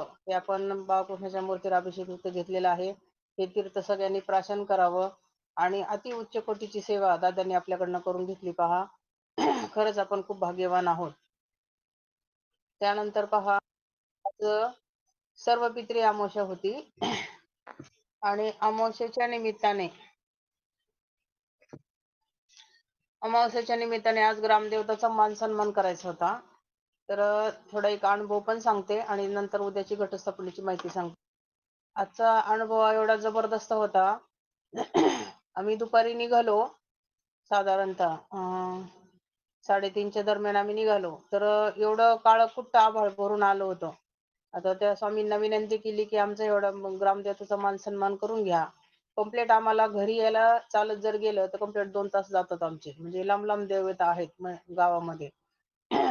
हे आपण बाळकृष्णाच्या मूर्तीवर अभिषेक युक्त घेतलेला आहे. हे तीर्थ सगळ्यांनी प्राशन करावं आणि अति उच्च कोटीची सेवा दादांनी आपल्याकडनं करून घेतली पहा. खरंच आपण खूप भाग्यवान आहोत. त्यानंतर पहा आज सर्व पित्री अमावस्या होती. आणि अमावस्येच्या निमित्ताने अमावस्येच्या निमित्ताने आज ग्रामदेवताचा मान सन्मान करायचा होता. तर थोडा एक अनुभव पण सांगते आणि नंतर उद्याची घटस्थापनेची माहिती सांगते. आजचा अनुभव एवढा जबरदस्त होता. आम्ही दुपारी निघालो साधारणतः साडेतीनच्या दरम्यान आम्ही निघालो. तर एवढं काळ कुट्ट आभाळ भरून आलो होतो? आता त्या स्वामींना विनंती केली की आमचं एवढं ग्रामदेवताचा मान सन्मान करून घ्या. कंप्लीट आम्हाला घरी यायला चालत जर गेलं तर कंप्लीट दोन तास जातात आमचे. म्हणजे लांब लांब देवता आहेत गावामध्ये.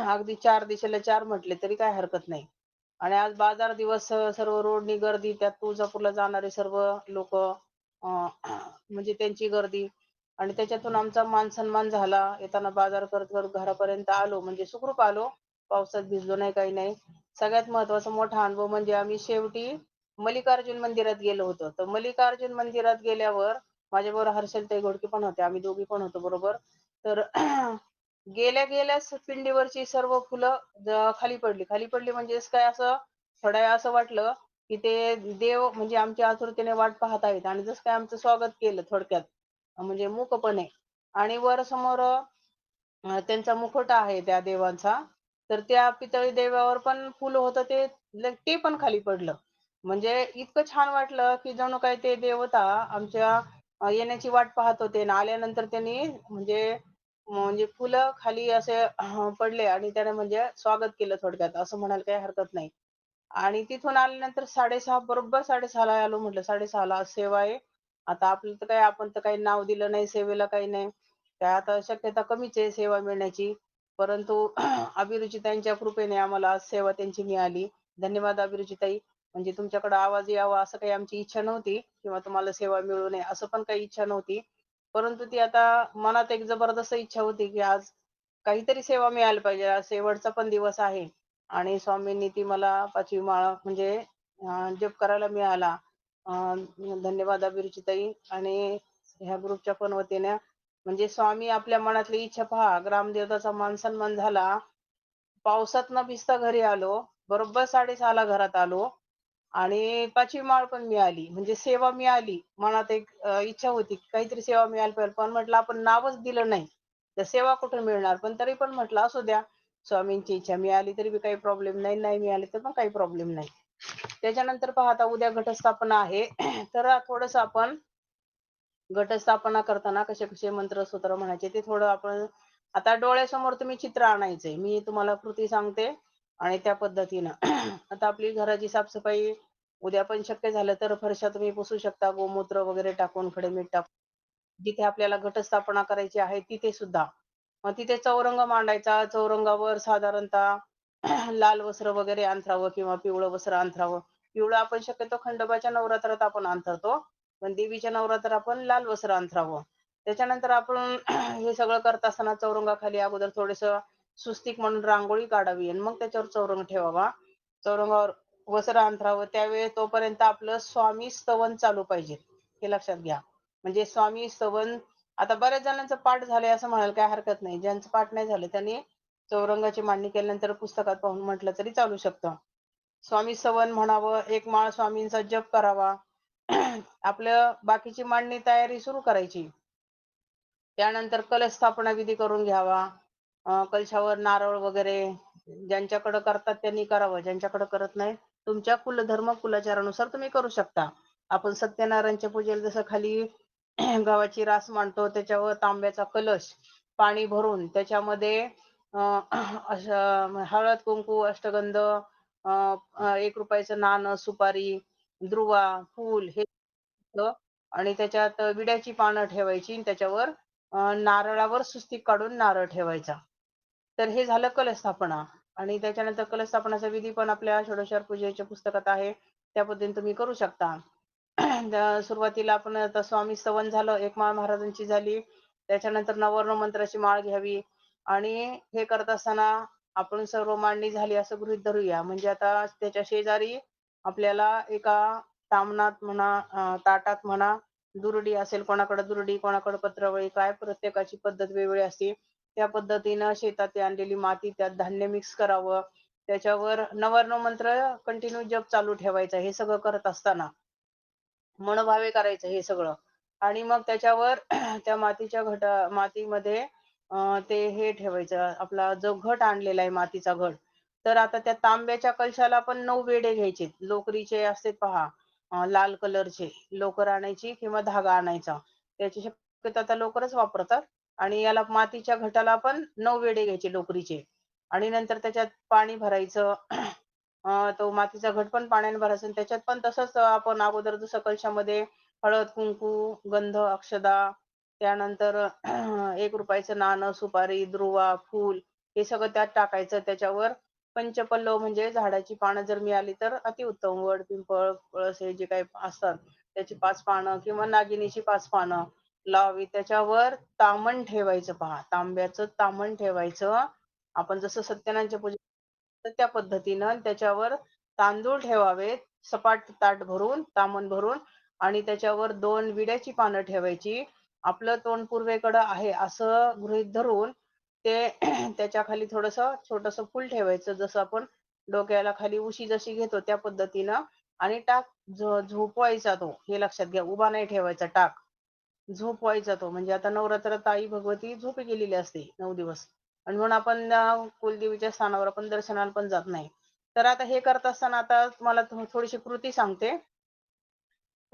अगदी चार दिशेला चार म्हटले तरी काय हरकत नाही. आणि आज बाजार दिवस सर्व रोडनी गर्दी त्यात तुळजापूरला जाणारे सर्व लोक म्हणजे त्यांची गर्दी. आणि त्याच्यातून आमचा मान सन्मान झाला. येताना बाजार करत करत घरापर्यंत आलो. म्हणजे सुखरूप आलो. पावसात भिजलो नाही काही नाही. सगळ्यात महत्त्वाचा मोठा अनुभव म्हणजे आम्ही शेवटी मल्लिकार्जुन मंदिरात गेलो होतो. तर मल्लिकार्जुन मंदिरात गेल्यावर माझ्याबरोबर हर्षलताई घोडके पण होते. आम्ही दोघी पण होतो बरोबर? तर गेल्या गेल्याच पिंडीवरची सर्व फुलं खाली पडली. खाली पडली म्हणजे काय असं? थोड्या असं वाटलं की ते देव म्हणजे आमच्या आतुरतेने वाट पाहत आहेत. आणि जसं काय आमचं स्वागत केलं थोडक्यात म्हणजे मूकपणे. आणि वर समोर त्यांचा मुखवटा आहे त्या देवांचा. तर त्या पितळी देवावर पण फुलं होतं ते ते पण खाली पडलं. म्हणजे इतकं छान वाटलं की जणू काय ते देवता आमच्या येण्याची वाट पाहत होते. आणि आल्यानंतर त्यांनी म्हणजे हो, म्हणजे फुलं खाली असे पडले आणि त्याने म्हणजे स्वागत केलं थोडक्यात असं म्हणायला काही हरकत नाही. आणि तिथून आल्यानंतर साडेसहा बरोबर साडेसहाला आलो म्हटलं साडेसहाला आज सेवा आहे. आता आपलं तर काय आपण तर काही नाव दिलं नाही सेवेला काही नाही. काय आता शक्यता कमीच आहे सेवा मिळण्याची. परंतु अभिरुचिताईंच्या कृपेने आम्हाला आज सेवा त्यांची मिळाली. धन्यवाद अभिरुचिताई. म्हणजे तुमच्याकडे आवाज यावा असं काही आमची इच्छा नव्हती किंवा तुम्हाला सेवा मिळू नये असं पण काही इच्छा नव्हती. परंतु ती आता मनात एक जबरदस्त इच्छा होती की आज काहीतरी सेवा मिळायला पाहिजे. आज शेवटचा पण दिवस आहे. आणि स्वामींनी ती मला पाचवी माळा म्हणजे जप करायला मिळाला. धन्यवाद अभिरुचिताई. आणि ह्या ग्रुपच्या पण वतीने म्हणजे स्वामी आपल्या मनातली इच्छा पहा. ग्रामदेवताचा मान सन्मान झाला. पावसात न भिजता घरी आलो. बरोबर साडेसहाला घरात आलो. आणि पाचवी माळ पण मिळाली. म्हणजे सेवा मिळाली. मनात एक इच्छा होती काहीतरी सेवा मिळाली पाहिजे. पण म्हटलं आपण नावच दिलं नाही. तर सेवा कुठून मिळणार? पण तरी पण म्हटलं असू द्या. स्वामींची इच्छा मिळाली तरी बी काही प्रॉब्लेम नाही. नाही मिळाली तर पण काही प्रॉब्लेम नाही. त्याच्यानंतर पाहता उद्या घटस्थापना आहे. तर थोडस आपण घटस्थापना करताना कसे कसे मंत्र सूत्र म्हणायचे ते थोडं आपण आता डोळ्यासमोर तुम्ही चित्र आणायचंय. मी तुम्हाला कृती सांगते आणि त्या पद्धतीनं. आता आपली घराची साफसफाई उद्या पण शक्य झालं तर फरशा तुम्ही पुसू शकता. गोमूत्र वगैरे टाकून खडे मीठ टाकून. जिथे आपल्याला घटस्थापना करायची आहे तिथे सुद्धा. मग तिथे चौरंग मांडायचा. चौरंगावर साधारणतः लाल वस्त्र वगैरे अंथरावं किंवा पिवळं वस्त्र अंथरावं. पिवळं आपण शक्यतो खंडोबाच्या नवरात्रात आपण अंथरतो. पण देवीच्या नवरात्र आपण लाल वस्त्र अंथरावं. त्याच्यानंतर आपण हे सगळं करत असताना चौरंगाखाली अगोदर थोडस सुस्तिक म्हणून रांगोळी काढावी आणि मग त्याच्यावर चौरंग ठेवावा. चौरंगावर वस्त्र अंथरावं त्यावेळी तोपर्यंत आपलं स्वामी स्तवन चालू पाहिजे. हे लक्षात घ्या. म्हणजे स्वामी स्तवन आता बऱ्याच जणांचं पाठ झालंय असं म्हणायला काय हरकत नाही. ज्यांचं पाठ नाही झालं त्यांनी चौरंगाची मांडणी केल्यानंतर पुस्तकात पाहून म्हटलं तरी चालू शकतं. स्वामी सवन म्हणावं एक माळ स्वामींचा जप करावा. आपलं बाकीची मांडणी तयारी सुरू करायची. त्यानंतर कलश स्थापना विधी करून घ्यावा. कलशावर नारळ वगैरे ज्यांच्याकडे करतात त्यांनी करावं ज्यांच्याकडे करत नाही तुमच्या कुलधर्म कुलाचारानुसार तुम्ही करू शकता. आपण सत्यनारायणच्या पूजेला जसं खाली गावाची रास मांडतो त्याच्यावर तांब्याचा कलश पाणी भरून त्याच्यामध्ये हळद कुंकू अष्टगंध एक रुपयाचं नाणं सुपारी द्रुवा फूल हे आणि त्याच्यात विड्याची पानं ठेवायची आणि त्याच्यावर नारळावर सुस्तिक काढून नारळ ठेवायचा. तर हे झालं कलस्थापना. आणि त्याच्यानंतर कलस्थापनाचा विधी पण आपल्या षोडशार पूजेच्या पुस्तकात आहे. त्या पद्धतीने तुम्ही करू शकता. सुरुवातीला आपण आता स्वामी स्तवन झालं एक माळ महाराजांची झाली. त्याच्यानंतर नवर्ण मंत्राची माळ घ्यावी. आणि हे करत असताना आपण सर्व मांडणी झाली असं गृहित धरूया. म्हणजे आता त्याच्या शेजारी आपल्याला एका तामणात म्हणा ताटात म्हणा दुरडी असेल कोणाकडे दुरडी कोणाकडे पत्रवळी काय प्रत्येकाची पद्धत वेगळी असते. त्या पद्धतीनं शेतात आणलेली माती त्यात धान्य मिक्स करावं. त्याच्यावर नवर्ण मंत्र कंटिन्यू जप चालू ठेवायचा हे सगळं करत असताना. मनभावे करायचं हे सगळं. आणि मग त्याच्यावर त्या मातीच्या घटा मातीमध्ये ते हे ठेवायचं. आपला जो घट आणलेला आहे मातीचा घट. तर आता त्या तांब्याच्या कलशाला पण नऊ वेडे घ्यायचे. लोकरीचे असते पहा लाल कलरचे. लोकर आणायची किंवा धागा आणायचा. त्याची शक्यता आता लोकरच वापरतात. आणि याला मातीच्या घटाला पण नऊ वेडे घ्यायचे लोकरीचे. आणि नंतर त्याच्यात पाणी भरायचं. तो मातीचा घट पण पाण्याने भरायचा आणि त्याच्यात पण तसंच आपण अगोदर जसं कलशामध्ये हळद कुंकू गंध अक्षदा त्यानंतर एक रुपयाचं नाणं सुपारी द्रुवा फूल हे सगळं त्यात टाकायचं. त्याच्यावर पंचपल्लव म्हणजे झाडाची पानं जर मिळाली तर अतिउत्तम वड पिंपळ पळस हे जे काही असतात त्याची पाच पानं किंवा नागिनीची पाच पानं लावावी. त्याच्यावर तामण ठेवायचं पहा. तांब्याचं तामण ठेवायचं. आपण जसं सत्यनारायणच्या पूजे त्या पद्धतीनं त्याच्यावर तांदूळ ठेवावेत सपाट ताट भरून तामण भरून आणि त्याच्यावर दोन विड्याची पानं ठेवायची. आपलं तोंड पूर्वेकडं आहे असं गृहीत धरून ते त्याच्याखाली थोडस छोटस फुल ठेवायचं. जसं आपण डोक्याला खाली उशी जशी घेतो त्या पद्धतीनं आणि टाक झोपवायचा तो. हे लक्षात घ्या. उभा नाही ठेवायचा टाक. झोपवायचा तो. म्हणजे आता नवरात्रात आई भगवती झोपी गेलेली असते नऊ दिवस. आणि म्हणून आपण कुलदेवीच्या स्थानावर आपण दर्शनाला पण जात नाही. तर आता हे करत असताना आता तुम्हाला थोडीशी कृती सांगते.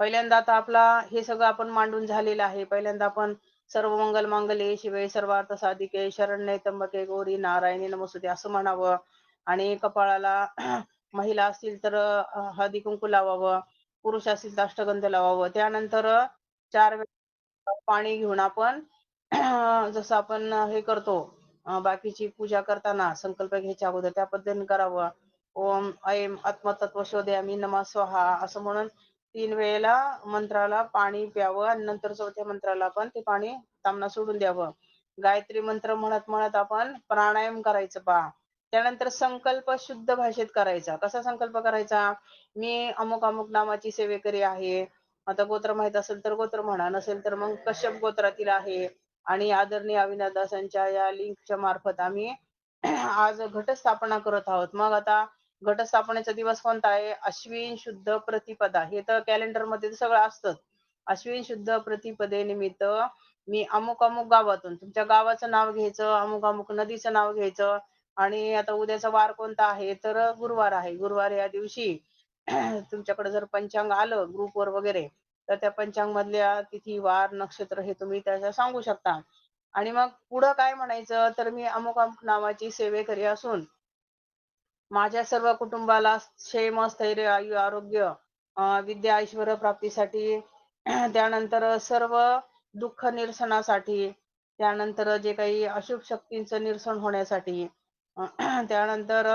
पहिल्यांदा आता आपला हे सगळं आपण मांडून झालेलं आहे. पहिल्यांदा आपण सर्व मंगल मांगले शिवे सर्वार्थ साधिके शरण्य तंबके गौरी नारायणी नमस्तुते असं म्हणावं. आणि कपाळाला महिला असतील तर हळदी कुंकू लावावं. पुरुष असतील तर अष्टगंध लावावं. त्यानंतर चार वेळा पाणी घेऊन आपण जसं आपण हे करतो बाकीची पूजा करताना संकल्प घ्यायच्या अगोदर त्या पद्धतीने करावं. ओम ऐम आत्मतत्व शोधयामी नमः स्वाहा असं म्हणून तीन वेळेला मंत्राला पाणी प्यावं आणि नंतर चौथ्या मंत्राला पण ते पाणी तांबणा सोडून द्यावं. गायत्री मंत्र म्हणत म्हणत आपण प्राणायाम करायचं पहा. त्यानंतर संकल्प शुद्ध भाषेत करायचा. कसा संकल्प करायचा? मी अमुक अमुक नामाची सेवेकरी आहे. आता गोत्र माहीत असेल तर गोत्र म्हणा नसेल तर मग कश्यप गोत्रातील आहे. आणि आदरणीय अविनादासांच्या या लिंकच्या मार्फत आम्ही आज घटस्थापना करत आहोत. मग आता घटस्थापनेचा दिवस कोणता आहे? अश्विन शुद्ध प्रतिपदा. हे तर कॅलेंडरमध्ये सगळं असतं अश्विन शुद्ध प्रतिपदे निमित्त मी अमुक अमुक गावातून तुमच्या गावाचं नाव घ्यायचं अमुक अमुक नदीचं नाव घ्यायचं. आणि आता उद्याचा वार कोणता आहे? तर गुरुवार आहे. गुरुवार या दिवशी तुमच्याकडे जर पंचांग आलं ग्रुपवर वगैरे तर त्या पंचांग मधल्या तिथी वार नक्षत्र हे तुम्ही त्याच्या सांगू शकता. आणि मग पुढं काय म्हणायचं तर मी अमुक अमुक नावाची सेवेकरी असून माझ्या सर्व कुटुंबाला क्षेम स्थैर्य आयु आरोग्य विद्या ऐश्वर प्राप्तीसाठी त्यानंतर सर्व दुःख निरसनासाठी त्यानंतर जे काही अशुभ शक्तींचं निरसन होण्यासाठी त्यानंतर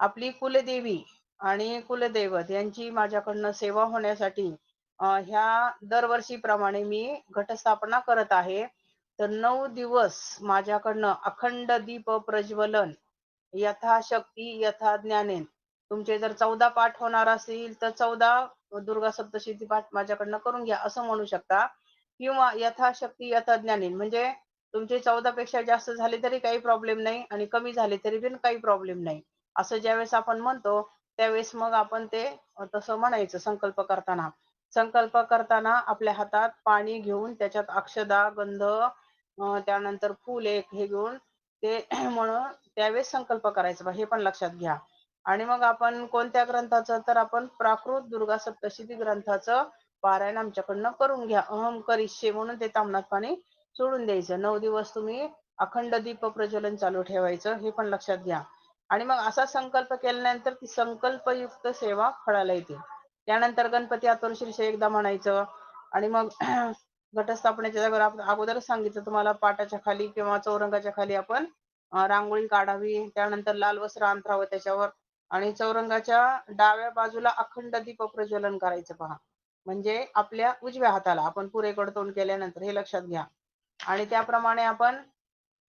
आपली कुलदेवी आणि कुलदैवत यांची माझ्याकडनं सेवा होण्यासाठी ह्या दरवर्षीप्रमाणे मी घटस्थापना करत आहे. तर नऊ दिवस माझ्याकडनं अखंड दीप प्रज्वलन यथाशक्ती यथा ज्ञानेन तुमचे जर चौदा पाठ होणार असतील तर चौदा दुर्गा सप्तशती पाठ माझ्याकडनं करून घ्या असं म्हणू शकता. किंवा यथाशक्ती यथा ज्ञानेन म्हणजे तुमचे चौदा पेक्षा जास्त झाले तरी काही प्रॉब्लेम नाही आणि कमी झाले तरी पण काही प्रॉब्लेम नाही. असं ज्यावेळेस आपण म्हणतो त्यावेळेस मग आपण ते तसं म्हणायचं संकल्प करताना. संकल्प करताना आपल्या हातात पाणी घेऊन त्याच्यात अक्षदा गंध त्यानंतर फूल एक हे घेऊन ते म्हणून त्यावेळेस संकल्प करायचा बा हे पण लक्षात घ्या. आणि मग आपण कोणत्या ग्रंथाचं तर आपण प्राकृत दुर्गा सप्तशती ग्रंथाचं पारायण आमच्याकडनं करून घ्या. अहम करिष्ये म्हणून ते तामणात पाणी सोडून द्यायचं. नऊ दिवस तुम्ही अखंड दीप प्रज्वलन चालू ठेवायचं हे पण लक्षात घ्या. आणि मग असा संकल्प केल्यानंतर ती संकल्पयुक्त सेवा फळाला येते. त्यानंतर गणपती आतुरशीर्ष एकदा म्हणायचं आणि मग घटस्थापनेच्या जागेवर आपण अगोदरच सांगितलं तुम्हाला पाटाच्या खाली किंवा चौरंगाच्या खाली आपण रांगोळी काढावी त्यानंतर लाल वस्त्र अंतरावं त्याच्यावर आणि चौरंगाच्या डाव्या बाजूला अखंड दीप प्रज्वलन करायचं पहा. म्हणजे आपल्या उजव्या हाताला आपण पुरेकड तोंड केल्यानंतर हे लक्षात घ्या. आणि त्याप्रमाणे आपण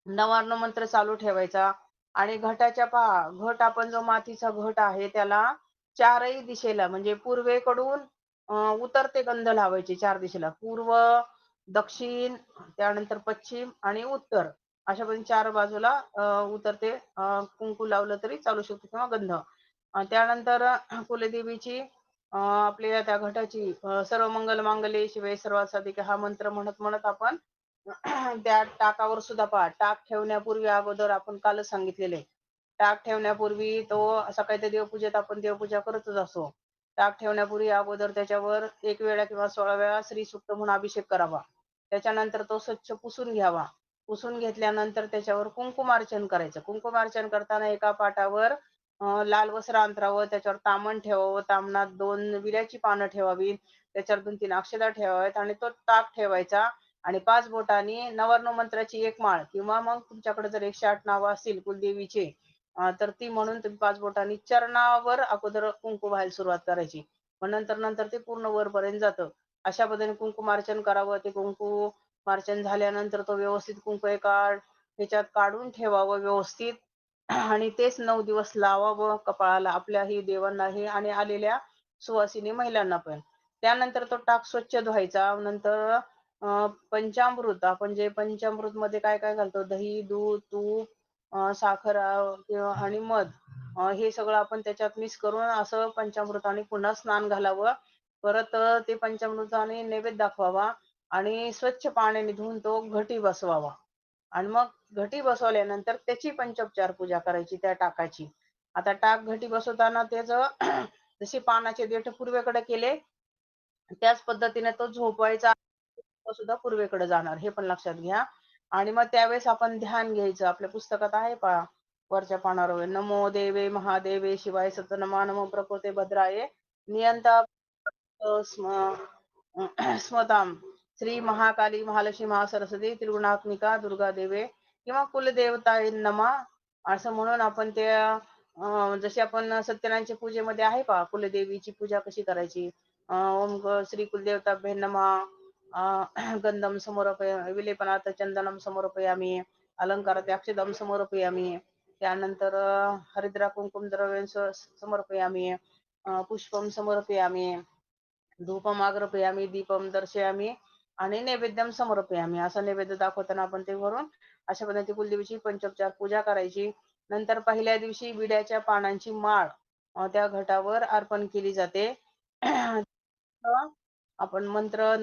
नवार्ण मंत्र चालू ठेवायचा. आणि घटाच्या पहा घट आपण जो मातीचा घट आहे त्याला चारही दिशेला म्हणजे पूर्वेकडून उतरते गंध लावायचे चार दिशेला. पूर्व दक्षिण त्यानंतर पश्चिम आणि उत्तर. अशा पद्धतीने चार बाजूला उतरते कुंकू लावलं तरी चालू शकतो किंवा गंध. त्यानंतर कुलदेवीची आपल्या त्या घटाची सर्व मंगल मांगल्ये शिवाय सर्वात साधिके हा मंत्र म्हणत म्हणत आपण त्या टाकावर सुद्धा पहा. टाक ठेवण्यापूर्वी अगोदर आपण कालच सांगितलेले. टाक ठेवण्यापूर्वी तो सकाळी त्या देवपूजेत आपण देवपूजा करतच असतो टाक ठेवण्यापूर्वी अगोदर त्याच्यावर एक वेळा किंवा सोळा वेळा श्री सुक्त म्हणून अभिषेक करावा. त्याच्यानंतर तो स्वच्छ पुसून घ्यावा. पुसून घेतल्यानंतर त्याच्यावर कुंकुमार्चन करायचं. कुंकुमार्चन करताना एका पाटावर लाल वस्त्र अंतरावं त्याच्यावर तामण ठेवावं. तामणात दोन विड्याची पानं ठेवावी त्याच्यावर दोन तीन अक्षता ठेवाव्यात आणि तो टाक ठेवायचा. आणि पाच बोटांनी नवर्ण मंत्राची एक माळ किंवा मग तुमच्याकडे जर एकशे आठ नावं असतील कुलदेवीचे तर ती म्हणून तुम्ही पाच बोटांनी चरणावर अगोदर कुंकू व्हायला सुरुवात करायची. मग नंतर नंतर ते पूर्ण वरपर्यंत जातं. अशा पद्धतीने कुंकुमार्चन करावं. ते कुंकू मार्चन झाल्यानंतर तो व्यवस्थित कुंकू एका ह्याच्यात काढून ठेवावं व्यवस्थित. आणि तेच नऊ दिवस लावावं कपाळाला आपल्याही देवांनाही आणि आलेल्या सुवासिनी महिलांना पण. त्यानंतर तो टाक स्वच्छ धुवायचा. नंतर पंचामृत आपण जे पंचामृत मध्ये काय काय घालतो? दही दूध तूप साखर किंवा आणि मध. हे सगळं आपण त्याच्यात मिक्स करून असं पंचामृताने पुन्हा स्नान घालावं. परत ते पंचामृताने नैवेद्य दाखवावा आणि स्वच्छ पाण्याने धुवून तो घटी बसवावा. आणि मग घटी बसवल्यानंतर त्याची पंचोपचार पूजा करायची त्या टाकाची. आता टाक घटी बसवताना त्याच जशी पानाचे देठ पूर्वेकडे केले त्याच पद्धतीने तो झोपवायचा. सुद्धा पूर्वेकडे जाणार हे पण लक्षात घ्या. आणि मग त्यावेळेस आपण ध्यान घ्यायचं. आपल्या पुस्तकात आहे पहा वरच्या पानावर नमो देवे महादेवे शिवाय सतनमा नमो प्रकृते भद्राये नियंता स्म स्मताम श्री महाकाली महालक्ष्मी महासरस्वती त्रिगुणात्मिका दुर्गा देवे किंवा कुलदेवता नमा. असं म्हणून आपण ते जसे आपण सत्यनारायणच्या पूजेमध्ये आहे पहा कुलदेवीची पूजा कशी करायची? ओम श्री कुलदेवता भेनमा गंधम समर्पय विलेपनाथ चंदनम समर्पयामी अलंकारात अक्षदम समर्पयामी त्यानंतर हरिद्रा कुंकुम द्रव्य समर्पयामी अं, पुष्पम समर्पयामी धूपम आग्रपयामी दीपम दर्शयामी आणि नैवेद्यम समर्पयामी. असं नैवेद्य दाखवताना आपण ते करून अशा पद्धतीने कुलदेवीची पंचोपचार पूजा करायची. नंतर पहिल्या दिवशी विड्याच्या पानांची माळ त्या घटावर अर्पण केली जाते. आपण मंत्र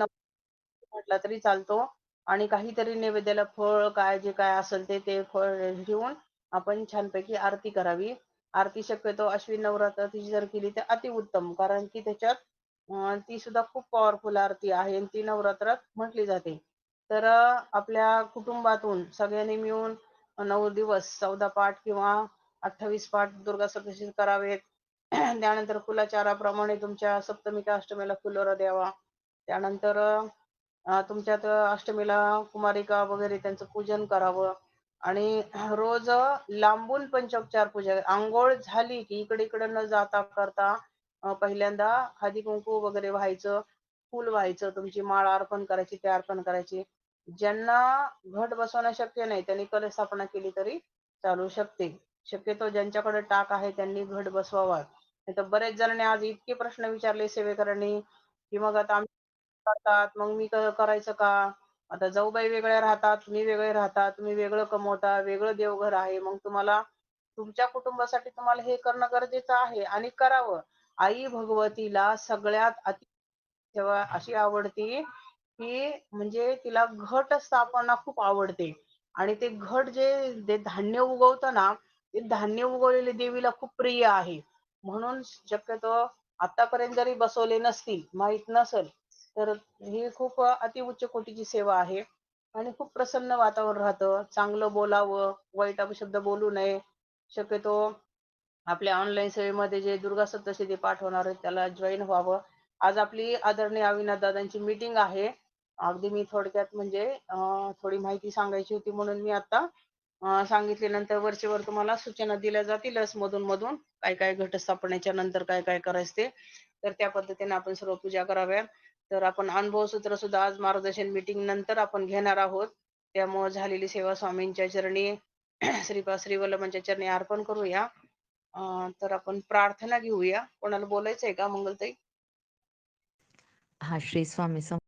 म्हटला तरी चालतो. आणि काहीतरी नैवेद्याला फळ काय जे काय असेल ते ते फळ घेऊन आपण छानपैकी आरती करावी. आरती शक्यतो अश्विन नवरात्राची जर केली तर अतिउत्तम कारण की त्याच्यात ती सुद्धा खूप पॉवरफुल आरती आहे आणि ती नवरात्रात म्हटली जाते. तर आपल्या कुटुंबातून सगळ्यांनी मिळून नऊ दिवस चौदा पाठ किंवा अठ्ठावीस पाठ दुर्गा सप्तशी करावेत. त्यानंतर कुलाचाराप्रमाणे तुमच्या सप्तमीच्या अष्टमीला फुलोरा द्यावा. त्यानंतर तुमच्यात अष्टमीला कुमारिका वगैरे त्यांचं पूजन करावं. आणि रोज लांबून पंचोपचार पूजा आंघोळ झाली की इकडे इकडे न जाता करता पहिल्यांदा हळदी कुंकू वगैरे व्हायचं फुल व्हायचं तुमची माळ अर्पण करायची ते अर्पण करायची. ज्यांना घट बसवणं शक्य नाही त्यांनी कलस्थापना केली तरी चालू शकते. शक्यतो ज्यांच्याकडे टाक आहे त्यांनी घट बसवावा. नाही तर बरेच जणांनी आज इतके प्रश्न विचारले सेवेकरांनी की मग आता करतात मग मी करायचं का? आता जाऊबाई वेगळ्या राहतात तुम्ही वेगळे राहतात तुम्ही वेगळं कमवता वेगळं देवघर आहे मग तुम्हाला तुमच्या कुटुंबासाठी तुम्हाला हे करणं गरजेचं आहे आणि करावं. आई भगवतीला सगळ्यात अति तेव्हा अशी आवडती की म्हणजे तिला घट स्थापना खूप आवडते. आणि ते घट जे जे धान्य उगवतं ना ते धान्य उगवलेले देवीला खूप प्रिय आहे. म्हणून शक्यतो आतापर्यंत जरी बसवले नसतील माहीत नसेल तर ही खूप अतिउच्च कोटीची सेवा आहे. आणि खूप प्रसन्न वातावरण राहतं. चांगलं बोलावं वाईट अपशब्द बोलू नये. शक्यतो आपल्या ऑनलाईन सेवेमध्ये जे दुर्गा सप्तशती पाठ होणार त्याला जॉईन व्हावं. आज आपली आदरणीय अविनाथ दादांची मीटिंग आहे. अगदी मी थोडक्यात म्हणजे थोडी माहिती सांगायची होती म्हणून मी आता सांगितल्यानंतर वरचेवर तुम्हाला सूचना दिल्या जातीलच मधून मधून काय काय घटस्थापनेच्या नंतर काय काय करायचं ते. तर त्या पद्धतीने आपण सर्व पूजा कराव्या तर आपण अनुभव सूत्र सुद्धा आज मार्गदर्शन मीटिंग नंतर आपण घेणार आहोत त्यामुळे झालेली सेवा स्वामींच्या चरणी श्रीपा श्रीवल्लभांच्या चरणी अर्पण करूया तर आपण प्रार्थना घेऊया. कोणाला बोलायचंय का मंगलताई? हा श्री स्वामी सम